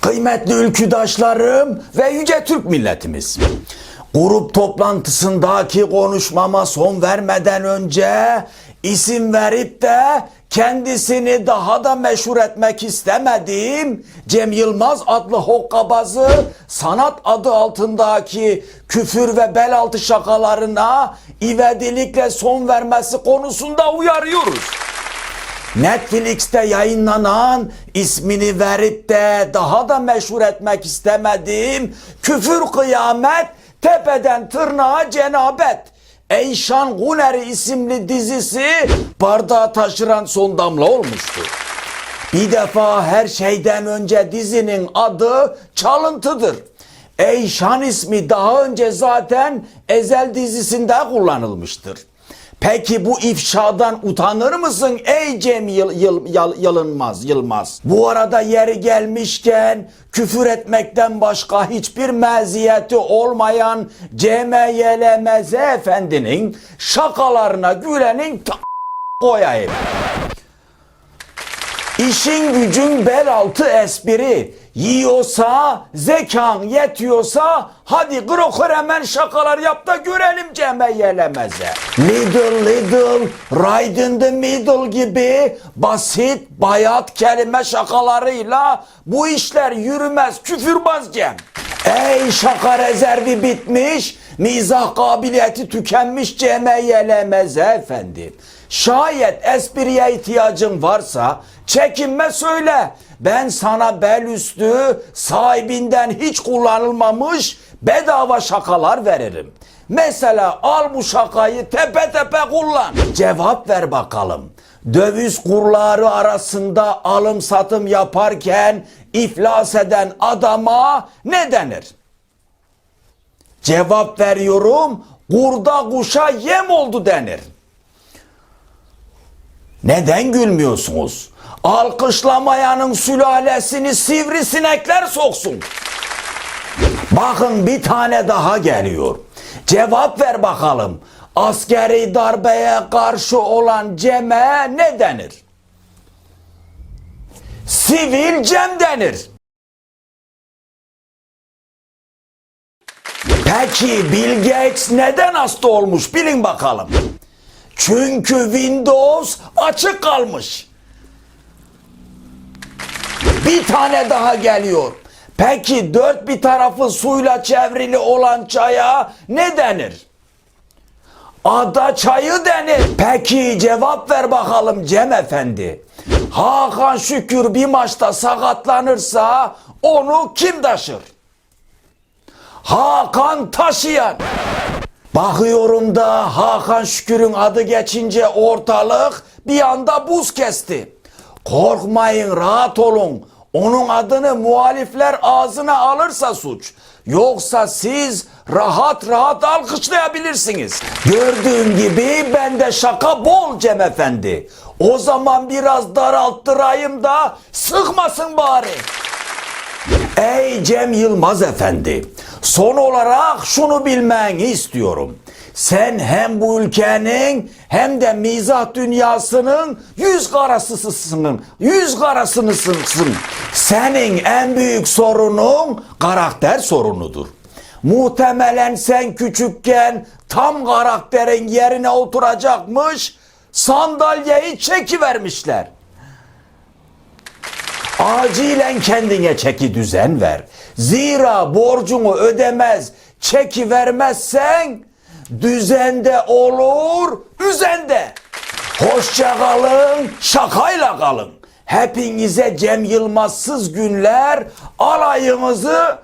Kıymetli ülküdaşlarım ve yüce Türk milletimiz. Grup toplantısındaki konuşmama son vermeden önce isim verip de kendisini daha da meşhur etmek istemediğim Cem Yılmaz adlı hokkabazı sanat adı altındaki küfür ve bel altı şakalarına ivedilikle son vermesi konusunda uyarıyoruz. Netflix'te yayınlanan ismini verip de daha da meşhur etmek istemediğim küfür kıyamet tepeden tırnağa cenabet. Eyşan Guneri isimli dizisi bardağı taşıran son damla olmuştu. Bir defa her şeyden önce dizinin adı çalıntıdır. Eyşan ismi daha önce zaten Ezel dizisinde kullanılmıştır. Peki bu ifşadan utanır mısın ey Cem Yıl, Yıl- Yal- Yılınmaz, Yılmaz? Bu arada yeri gelmişken küfür etmekten başka hiçbir meziyeti olmayan CMYLMZ efendinin şakalarına gülenin koyayım. İşin gücün bel altı espri. Yiyorsa, zekan yetiyorsa hadi krokor hemen şakalar yap da görelim Cem'e yelemeze. Little little, right in the middle gibi basit bayat kelime şakalarıyla bu işler yürümez küfürbaz Cem. Ey şaka rezervi bitmiş, mizah kabiliyeti tükenmiş Cem'e yelemeze efendim. Şayet espriye ihtiyacın varsa çekinme söyle. Ben sana bel üstü sahibinden hiç kullanılmamış bedava şakalar veririm. Mesela al bu şakayı tepe tepe kullan. Cevap ver bakalım. Döviz kurları arasında alım satım yaparken iflas eden adama ne denir? Cevap veriyorum. Kurda kuşa yem oldu denir. Neden gülmüyorsunuz? Alkışlamayanın sülalesini sivrisinekler soksun. Bakın bir tane daha geliyor. Cevap ver bakalım. Askeri darbeye karşı olan Cem'e ne denir? Sivil Cem denir. Peki Bill Gates neden hasta olmuş bilin bakalım. Çünkü Windows açık kalmış. Bir tane daha geliyor. Peki dört bir tarafı suyla çevrili olan çaya ne denir? Ada çayı denir. Peki cevap ver bakalım Cem Efendi. Hakan Şükür bir maçta sakatlanırsa onu kim taşır? Hakan taşıyan. Bakıyorum da Hakan Şükür'ün adı geçince ortalık bir anda buz kesti. Korkmayın rahat olun. Onun adını muhalifler ağzına alırsa suç. Yoksa siz rahat rahat alkışlayabilirsiniz. Gördüğün gibi bende şaka bol Cem Efendi. O zaman biraz daralttırayım da sıkmasın bari. Ey Cem Yılmaz Efendi, son olarak şunu bilmeni istiyorum. Sen hem bu ülkenin hem de mizah dünyasının yüz karasısısın, yüz karasınısın. Senin en büyük sorunun karakter sorunudur. Muhtemelen sen küçükken tam karakterin yerine oturacakmış, sandalyeyi çekivermişler. Acilen kendine çeki düzen ver. Zira borcunu ödemez, çeki vermezsen düzende olur, üzende. Hoşça kalın, şakayla kalın. Hepinize Cem Yılmazsız günler alayımızı